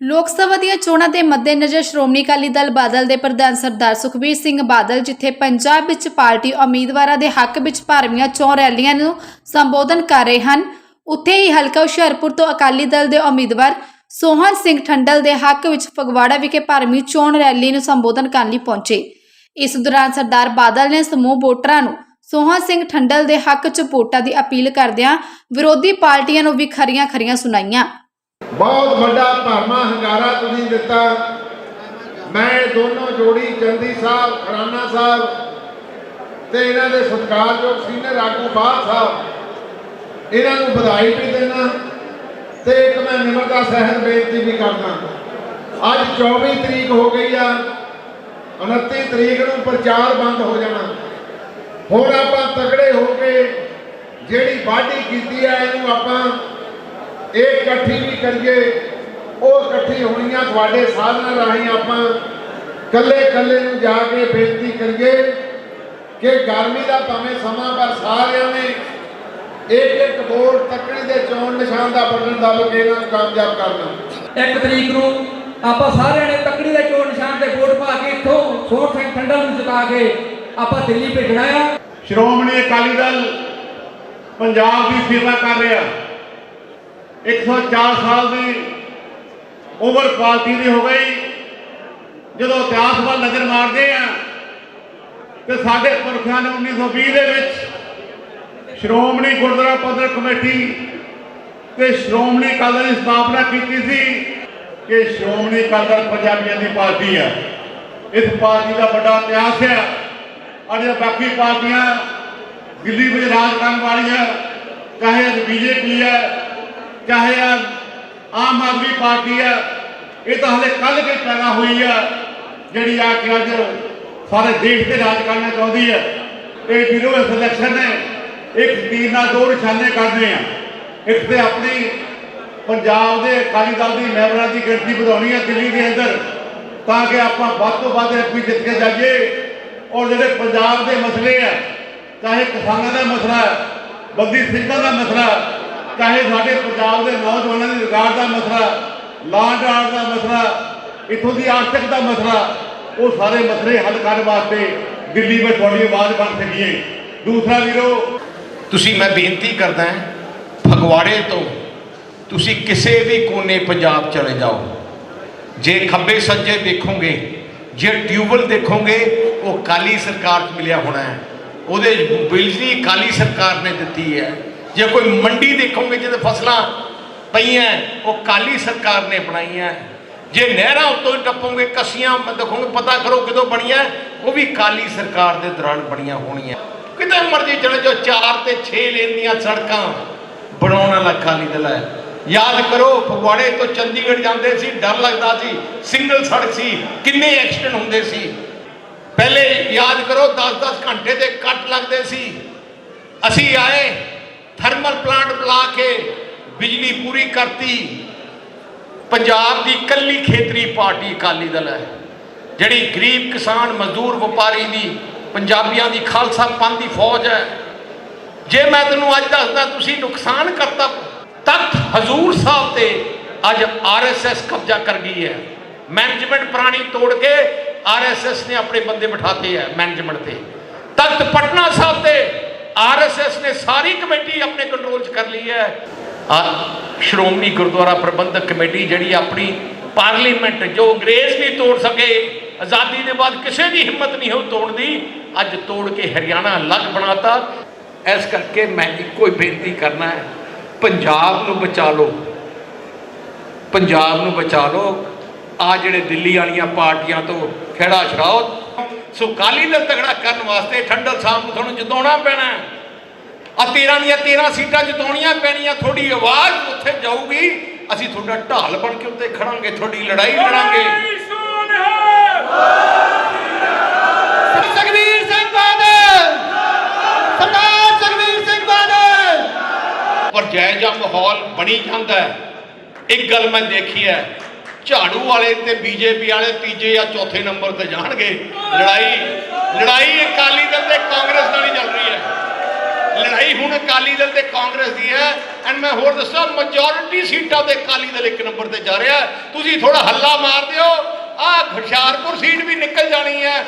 ਲੋਕ ਸਭਾ ਦੀਆਂ ਚੋਣਾਂ ਦੇ ਮੱਦੇਨਜ਼ਰ ਸ਼੍ਰੋਮਣੀ ਅਕਾਲੀ ਦਲ ਬਾਦਲ ਦੇ ਪ੍ਰਧਾਨ ਸਰਦਾਰ ਸੁਖਬੀਰ ਸਿੰਘ ਬਾਦਲ, ਜਿੱਥੇ ਪੰਜਾਬ ਵਿੱਚ ਪਾਰਟੀ ਉਮੀਦਵਾਰਾਂ ਦੇ ਹੱਕ ਵਿੱਚ ਭਰਵੀਆਂ ਚੋਣ ਰੈਲੀਆਂ ਨੂੰ ਸੰਬੋਧਨ ਕਰ ਰਹੇ ਹਨ। ਉੱਥੇ ਹੀ ਹਲਕਾ ਹੁਸ਼ਿਆਰਪੁਰ ਤੋਂ ਅਕਾਲੀ ਦਲ ਦੇ ਉਮੀਦਵਾਰ ਸੋਹਨ ਸਿੰਘ ਠੰਡਲ ਦੇ ਹੱਕ ਵਿੱਚ ਫਗਵਾੜਾ ਵਿਖੇ ਭਰਵੀਂ ਚੋਣ ਰੈਲੀ ਨੂੰ ਸੰਬੋਧਨ ਕਰਨ ਲਈ ਪਹੁੰਚੇ। ਇਸ ਦੌਰਾਨ ਸਰਦਾਰ ਬਾਦਲ ਨੇ ਸਮੂਹ ਵੋਟਰਾਂ ਨੂੰ ਸੋਹਨ ਸਿੰਘ ਠੰਡਲ ਦੇ ਹੱਕ 'ਚ ਵੋਟਾਂ ਦੀ ਅਪੀਲ ਕਰਦਿਆਂ ਵਿਰੋਧੀ ਪਾਰਟੀਆਂ ਨੂੰ ਵੀ ਖਰੀਆਂ-ਖਰੀਆਂ ਸੁਣਾਈਆਂ। ਬਹੁਤ ਵੱਡਾ ਧਰਮਾ ਹੰਗਾਰਾ ਤੁਸੀਂ ਦਿੱਤਾ। ਮੈਂ ਦੋਨੋਂ ਜੋੜੀ ਚੰਦੀ ਸਾਹਿਬ, ਖਰਾਨਾ ਸਾਹਿਬ ਤੇ ਇਹਨਾਂ ਦੇ ਸਤਿਕਾਰਯੋਗ ਸੀਨੀਅਰ ਆਗੂ ਬਾਦ ਸਾਹਿਬ, ਇਹਨਾਂ ਨੂੰ ਵਧਾਈ ਵੀ ਦੇਣਾ ਤੇ ਇੱਕ ਮੈਂ ਨਿਮਰਤਾ ਸਹਿਤ ਬੇਨਤੀ ਵੀ ਕਰਦਾ। ਅੱਜ 24 ਤਰੀਕ ਹੋ ਗਈ ਆ 29 ਤਰੀਕ ਨੂੰ ਪ੍ਰਚਾਰ ਬੰਦ ਹੋ ਜਾਣਾ। ਹੋਰ ਆਪਾਂ ਤਗੜੇ ਹੋ ਕੇ ਜਿਹੜੀ ਵਾਢੀ ਕੀਤੀ ਆ, ਇਹਨੂੰ ਆਪਾਂ ਇਹ ਇਕੱਠੀ ਵੀ ਕਰੀਏ ਉਹ ਇਕੱਠੀ ਹੋਣੀਆਂ ਤੁਹਾਡੇ ਸਾਧਨਾਂ ਰਾਹੀਂ ਆਪਾਂ ਕੱਲੇ ਕੱਲੇ ਨੂੰ ਜਾ ਕੇ ਬੇਨਤੀ ਕਰੀਏ ਕਿ ਗਰਮੀ ਦਾ ਭਾਵੇਂ ਸਮਾਂ ਪਰ ਸਾਰਿਆਂ ਨੇ ਇੱਕ ਇੱਕ ਵੋਟ ਤੱਕਣੀ ਦੇ ਚੋਣ ਨਿਸ਼ਾਨ ਦਾ ਬਟਨ ਦਬ ਕੇ ਇਹਨਾਂ ਨੂੰ ਕਾਮਯਾਬ ਕਰਨਾ। ਇੱਕ ਤਰੀਕ ਨੂੰ ਆਪਾਂ ਸਾਰਿਆਂ ਨੇ ਤੱਕੜੀ ਦੇ ਚੋਣ ਨਿਸ਼ਾਨ ਤੇ ਵੋਟ ਪਾ ਕੇ ਇੱਥੋਂ ਸੋਹਣ ਸਿੰਘ ਠੰਡਲ ਨੂੰ ਜਿਤਾ ਕੇ ਆਪਾਂ ਦਿੱਲੀ ਭੇਜਣਾ ਆ। ਸ਼੍ਰੋਮਣੀ ਅਕਾਲੀ ਦਲ ਪੰਜਾਬ ਦੀ ਸੇਵਾ ਕਰ ਰਿਹਾ। 104 ਸਾਲ ਦੀ ਉਮਰ ਪਾਰਟੀ ਦੀ ਹੋ ਗਈ। ਜਦੋਂ ਇਤਿਹਾਸ ਵੱਲ ਨਜ਼ਰ ਮਾਰਦੇ ਆ, ਤੇ ਸਾਡੇ ਪੁਰਖਿਆਂ ਨੇ 1920 ਦੇ ਵਿੱਚ ਸ਼੍ਰੋਮਣੀ ਗੁਰਦੁਆਰਾ ਪ੍ਰਬੰਧਕ ਕਮੇਟੀ ਤੇ ਸ਼੍ਰੋਮਣੀ ਅਕਾਲੀ ਦਲ ਦੀ ਸਥਾਪਨਾ ਕੀਤੀ ਸੀ ਕਿ ਸ਼੍ਰੋਮਣੀ ਅਕਾਲੀ ਦਲ ਪੰਜਾਬੀਆਂ ਦੀ ਪਾਰਟੀ ਆ। ਇਸ ਪਾਰਟੀ ਦਾ ਵੱਡਾ ਇਤਿਹਾਸ ਹੈ ਔਰ ਬਾਕੀ ਪਾਰਟੀਆਂ ਦਿੱਲੀ ਵਿੱਚ ਰਾਜ ਕਰਨ ਵਾਲੀਆਂ, ਚਾਹੇ ਬੀਜੇਪੀ ਹੈ ਚਾਹੇ ਆਮ ਆਦਮੀ ਪਾਰਟੀ ਆ, ਇਹ ਤਾਂ ਹਲੇ ਕੱਲ ਕੇ ਪੈਦਾ ਹੋਈ ਆ, ਜਿਹੜੀ ਆ ਕੇ ਅੱਜ ਸਾਰੇ ਦੇਸ਼ ਤੇ ਰਾਜ ਕਰਨਾ ਚਾਹੁੰਦੀ ਹੈ ਇਹ ਵੀਰੋ, ਇਸ ਇਲੈਕਸ਼ਨ ਨੇ ਇੱਕ ਤੀਰ ਨਾਲ ਦੋ ਨਿਸ਼ਾਨੇ ਕਰਦੇ ਆ। ਇੱਕ ਤੇ ਆਪਣੀ ਪੰਜਾਬ ਦੇ ਅਕਾਲੀ ਦਲ ਦੀ ਮੈਂਬਰਾਂ ਦੀ ਗਿਣਤੀ ਵਧਾਉਣੀ ਆ ਦਿੱਲੀ ਦੇ ਅੰਦਰ, ਤਾਂ ਕਿ ਆਪਾਂ ਵੱਧ ਤੋਂ ਵੱਧ ਐਮਪੀ ਜਿੱਤ ਕੇ ਜਾਈਏ। ਔਰ ਜਿਹੜੇ ਪੰਜਾਬ ਦੇ ਮਸਲੇ ਆ, ਚਾਹੇ ਕਿਸਾਨਾਂ ਦਾ ਮਸਲਾ, ਬੰਦੀ ਸਿੰਘਾਂ ਦਾ ਮਸਲਾ ਚਾਹੇ ਸਾਡੇ ਪੰਜਾਬ ਦੇ ਨੌਜਵਾਨਾਂ ਦੇ ਰੁਜ਼ਗਾਰ ਦਾ ਮਸਲਾ ਲਾਂਡ ਆਰਡਰ ਦਾ ਮਸਲਾ, ਇਥੋਂ ਦੀ ਆਰਥਿਕ ਦਾ ਮਸਲਾ, ਉਹ ਸਾਰੇ ਮਸਲੇ ਹੱਲ ਕਰਨ ਵਾਸਤੇ ਦਿੱਲੀ ਵਿੱਚ ਤੁਹਾਡੀ ਆਵਾਜ਼ ਬਣ ਸਕੀਏ ਦੂਸਰਾ ਵੀਰੋ, ਤੁਸੀਂ ਮੈਂ ਬੇਨਤੀ ਕਰਦਾ ਫਗਵਾੜੇ ਤੋਂ ਤੁਸੀਂ ਕਿਸੇ ਵੀ ਕੋਨੇ ਪੰਜਾਬ ਚਲੇ ਜਾਓ। ਜੇ ਖੱਬੇ ਸੱਜੇ ਦੇਖੋਗੇ, ਜੇ ਟਿਊਬਲ ਦੇਖੋਗੇ, ਉਹ ਕਾਲੀ ਸਰਕਾਰ 'ਚ ਮਿਲਿਆ ਹੋਣਾ ਹੈ। ਉਹਦੇ ਬਿਜਲੀ ਕਾਲੀ ਸਰਕਾਰ ਨੇ ਦਿੱਤੀ ਹੈ। ਜੇ ਕੋਈ ਮੰਡੀ ਦੇਖੋਗੇ ਜਿਹਦੇ ਫਸਲਾਂ ਪਈਆਂ, ਉਹ ਕਾਲੀ ਸਰਕਾਰ ਨੇ ਬਣਾਈਆਂ। ਜੇ ਨਹਿਰਾਂ ਉੱਤੋਂ ਟੱਪੋਗੇ, ਕਸੀਆਂ ਦੇਖੋਗੇ, ਪਤਾ ਕਰੋ ਕਿਦੋਂ ਬਣੀਆਂ, ਉਹ ਵੀ ਕਾਲੀ ਸਰਕਾਰ ਦੇ ਦੌਰਾਨ ਬਣੀਆਂ ਹੋਣੀਆਂ। ਕਿਤੇ ਮਰਜ਼ੀ ਚਲੇ ਜਾਓ, ਚਾਰ ਤੇ 6 ਲੇਨ ਦੀਆਂ ਸੜਕਾਂ ਬਣਾਉਣ ਵਾਲਾ ਅਕਾਲੀ ਦਲ ਹੈ। ਯਾਦ ਕਰੋ, ਫਗਵਾੜੇ ਤੋਂ ਚੰਡੀਗੜ੍ਹ ਜਾਂਦੇ ਸੀ, ਡਰ ਲੱਗਦਾ ਸੀ, ਸਿੰਗਲ ਸੜਕ ਸੀ, ਕਿੰਨੇ ਐਕਸੀਡੈਂਟ ਹੁੰਦੇ ਸੀ। ਪਹਿਲੇ ਯਾਦ ਕਰੋ 10-10 ਘੰਟੇ ਦੇ ਕੱਟ ਲੱਗਦੇ ਸੀ। ਅਸੀਂ ਆਏ ਥਰਮਲ ਪਲਾਂਟ ਬੁਲਾ ਕੇ ਬਿਜਲੀ ਪੂਰੀ ਕਰਤੀ। ਪੰਜਾਬ ਦੀ ਇਕੱਲੀ ਖੇਤਰੀ ਪਾਰਟੀ ਅਕਾਲੀ ਦਲ ਹੈ, ਜਿਹੜੀ ਗਰੀਬ ਕਿਸਾਨ ਮਜ਼ਦੂਰ ਵਪਾਰੀ ਦੀ, ਪੰਜਾਬੀਆਂ ਦੀ ਖਾਲਸਾ ਪੰਥ ਦੀ ਫੌਜ ਹੈ। ਜੇ ਮੈਂ ਤੈਨੂੰ ਅੱਜ ਦੱਸਦਾ ਤੁਸੀਂ ਨੁਕਸਾਨ ਕਰਤਾ, ਤਖਤ ਹਜ਼ੂਰ ਸਾਹਿਬ ਤੇ ਅੱਜ ਆਰਐਸਐਸ ਕਬਜ਼ਾ ਕਰ ਗਈ ਹੈ। ਮੈਨੇਜਮੈਂਟ ਪੁਰਾਣੀ ਤੋੜ ਕੇ ਆਰਐਸਐਸ ਨੇ ਆਪਣੇ ਬੰਦੇ ਬਿਠਾਤੇ ਹੈ, ਮੈਨੇਜਮੈਂਟ ਤੇ। ਤਖਤ ਪਟਨਾ ਸਾਹਿਬ ਤੇ ਆਰਐਸਐਸ ਨੇ ਸਾਰੀ ਕਮੇਟੀ ਆਪਣੇ ਕੰਟਰੋਲ 'ਚ ਕਰ ਲਈ ਹੈ ਸ਼੍ਰੋਮਣੀ ਗੁਰਦੁਆਰਾ ਪ੍ਰਬੰਧਕ ਕਮੇਟੀ ਜਿਹੜੀ ਆਪਣੀ ਪਾਰਲੀਮੈਂਟ ਜੋ ਅੰਗਰੇਜ਼ ਨਹੀਂ ਤੋੜ ਸਕੇ ਆਜ਼ਾਦੀ ਦੇ ਬਾਅਦ ਕਿਸੇ ਦੀ ਹਿੰਮਤ ਨਹੀਂ ਹੋ ਤੋੜਨ ਦੀ ਅੱਜ ਤੋੜ ਕੇ ਹਰਿਆਣਾ ਅਲੱਗ ਬਣਾਤਾ ਇਸ ਕਰਕੇ ਮੈਂ ਇੱਕੋ ਹੀ ਬੇਨਤੀ ਕਰਨਾ ਹੈ ਪੰਜਾਬ ਨੂੰ ਬਚਾ ਲਓ ਪੰਜਾਬ ਨੂੰ ਬਚਾ ਲਓ ਆ ਜਿਹੜੇ ਦਿੱਲੀ ਵਾਲੀਆਂ ਪਾਰਟੀਆਂ ਤੋਂ ਖੇੜਾ ਛੜਾਓ ਸੋ ਕਾਲੀ ਦਲ ਤਗੜਾ ਕਰਨ ਵਾਸਤੇ ਠੰਡਲ ਸਾਹਿਬ ਨੂੰ ਤੁਹਾਨੂੰ ਜਿਤਾਉਣਾ ਪੈਣਾ ਹੈ ਆ 13 ਦੀਆਂ 13 ਸੀਟਾਂ ਜਿਤਾਉਣੀਆਂ ਪੈਣੀਆਂ ਤੁਹਾਡੀ ਆਵਾਜ਼ ਉੱਥੇ ਜਾਊਗੀ। ਅਸੀਂ ਤੁਹਾਡਾ ਢਾਲ ਬਣ ਕੇ ਉੱਤੇ ਖੜਾਂਗੇ ਤੁਹਾਡੀ ਲੜਾਈ ਲੜਾਂਗੇ। ਸੁਖਬੀਰ ਸਿੰਘ ਬਾਦਲ! ਸਰਦਾਰ ਸੁਖਬੀਰ ਸਿੰਘ ਬਾਦਲ! ਪਰ ਜਾਇਜ਼ਾ ਮਾਹੌਲ ਬਣੀ ਜਾਂਦਾ ਹੈ। ਇੱਕ ਗੱਲ ਮੈਂ ਦੇਖੀ ਹੈ ਝਾੜੂ ਵਾਲੇ ਤੇ ਬੀਜੇਪੀ ਵਾਲੇ ਤੀਜੇ ਜਾਂ ਚੌਥੇ ਨੰਬਰ ਤੇ ਜਾਣਗੇ। ਲੜਾਈ ਲੜਾਈ ਅਕਾਲੀ ਦਲ ਤੇ ਕਾਂਗਰਸ ਨਾਲ ਹੀ ਚੱਲ ਰਹੀ ਹੈ। ਲੜਾਈ ਹੁਣ ਅਕਾਲੀ ਦਲ ਤੇ ਕਾਂਗਰਸ ਦੀ ਹੈ। ਐਂਡ ਮੈਂ ਹੋਰ ਦੱਸਾਂ ਮੈਜੋਰਿਟੀ ਸੀਟਾਂ ਤੇ ਅਕਾਲੀ ਦਲ ਇੱਕ ਨੰਬਰ ਤੇ ਜਾ ਰਿਹਾ ਤੁਸੀਂ ਥੋੜਾ ਹੱਲਾ ਮਾਰ ਦਿਓ। ਆ ਹੁਸ਼ਿਆਰਪੁਰ ਸੀਟ ਵੀ ਨਿਕਲ ਜਾਣੀ ਹੈ।